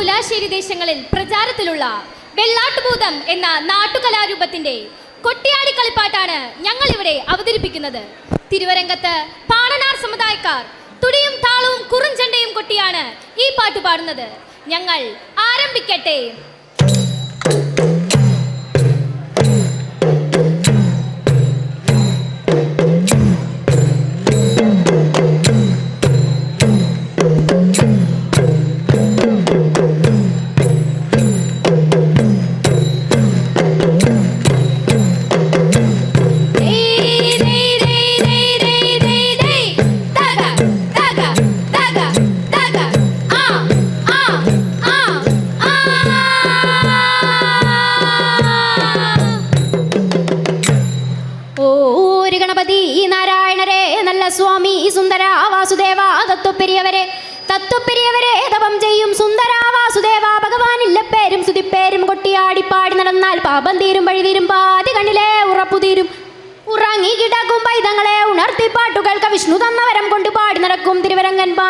പുലാശ്ശേരി ദേശങ്ങളിൽ പ്രചാരത്തിലുള്ള വെള്ളാട്ടുഭൂതം എന്ന നാട്ടുകലാരൂപത്തിന്റെ കൊട്ടിയാടി കളിപ്പാട്ടാണ് ഞങ്ങൾ ഇവിടെ അവതരിപ്പിക്കുന്നത്. തിരുവരങ്കത്ത് പാണനാർ സമുദായക്കാർ തുടിയും താളവും കുറുഞ്ചണ്ടയും കൊട്ടിയാണ് ഈ പാട്ട് പാടുന്നത്. ഞങ്ങൾ ആരംഭിക്കട്ടെ. തത്വപ്പെരിയവരെ തപം ചെയ്യും? സുന്ദര വാസുദേവ ഭഗവാനില്ല പേരും സുതിപ്പേരും കൊട്ടിയാടി പാടി നടന്നാൽ പാപം തീരും വഴി തീരും പാതി കണ്ണിലെ ഉറപ്പു തീരും. ഉറങ്ങി കിടക്കും പൈതങ്ങളെ ഉണർത്തി പാട്ടുകൾക്ക് വിഷ്ണു തന്നവരം കൊണ്ട് പാടി നടക്കും തിരുവരങ്ങൻ പാ